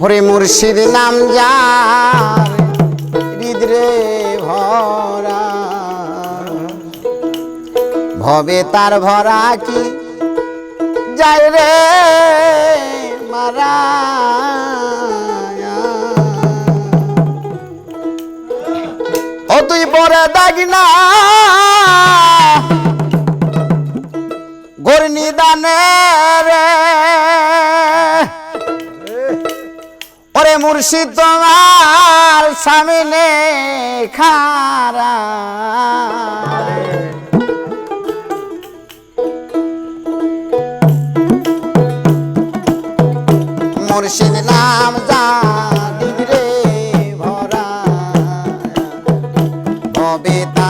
হরে মুর্শিদ নাম যা ভরা। ভবে তার ভরা কি? যায় রে মারা। ও তুই পরে দাগিনা গর্নি দানে রে মুর্শিদ তোমার সামনে খারা মুর্শিদ নাম জানি রে ভরা। কবিতা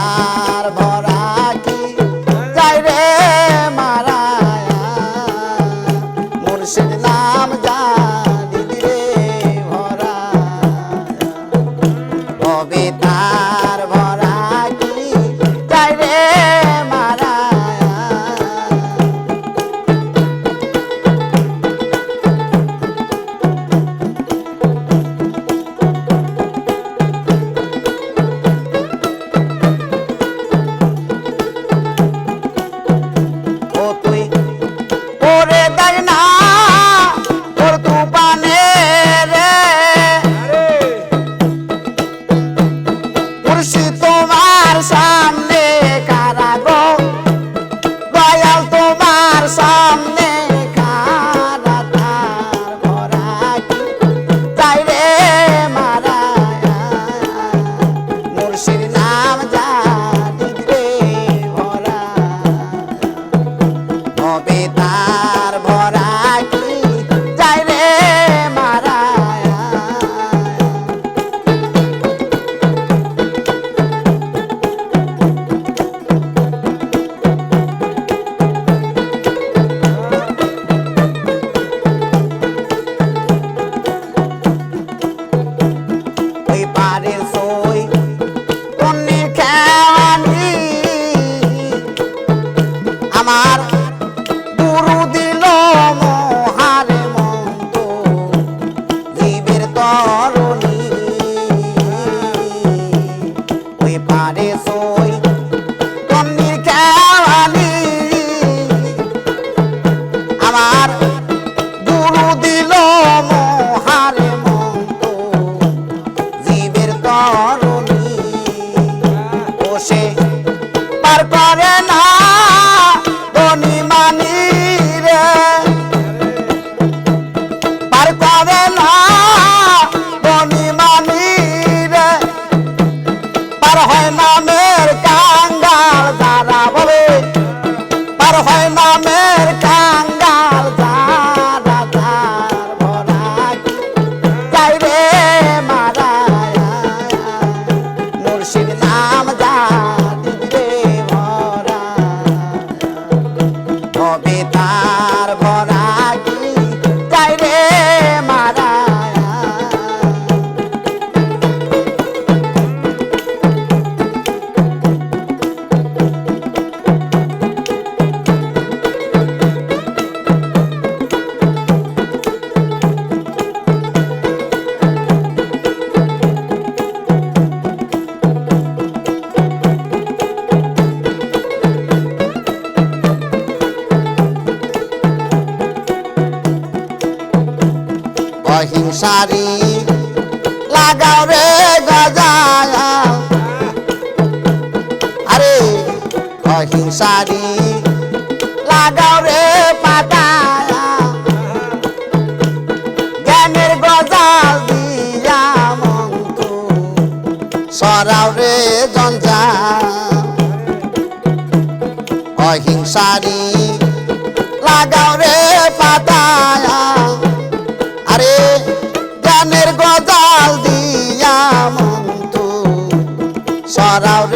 হয় নামে লাগাও রে গজা আরে, অহিংসারি লাগাও রে পাতা জ্ঞানের গজাল দিয়া মন্ত সরাও রে জঞ্জা অহিংসারি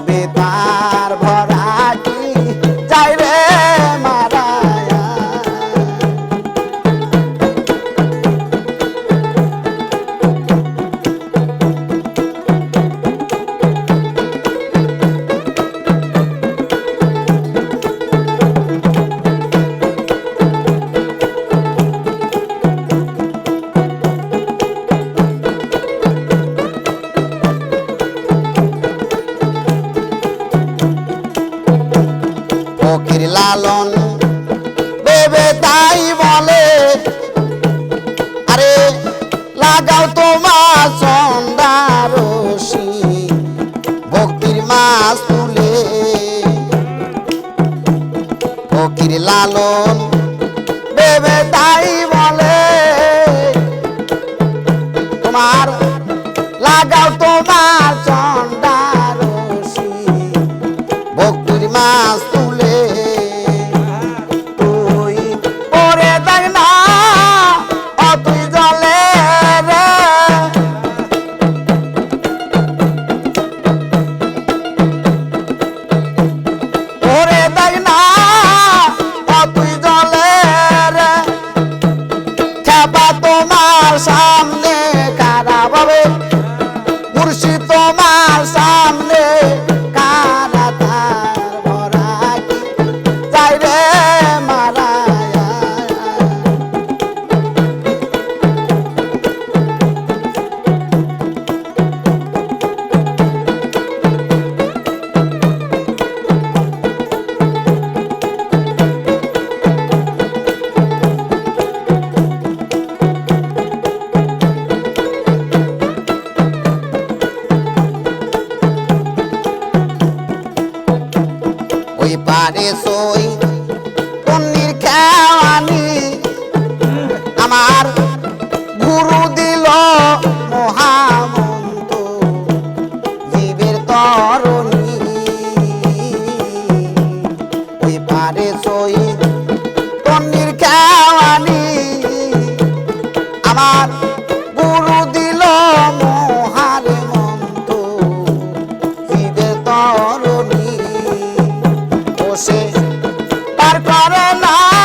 convidar. চোখের লালন। বেবে তাই বলে, আরে, লাগাও তোমার সন্ধ্যার ভক্তির মাছ তুলে। ফকির লালন, বেবে তাই pareço pareço না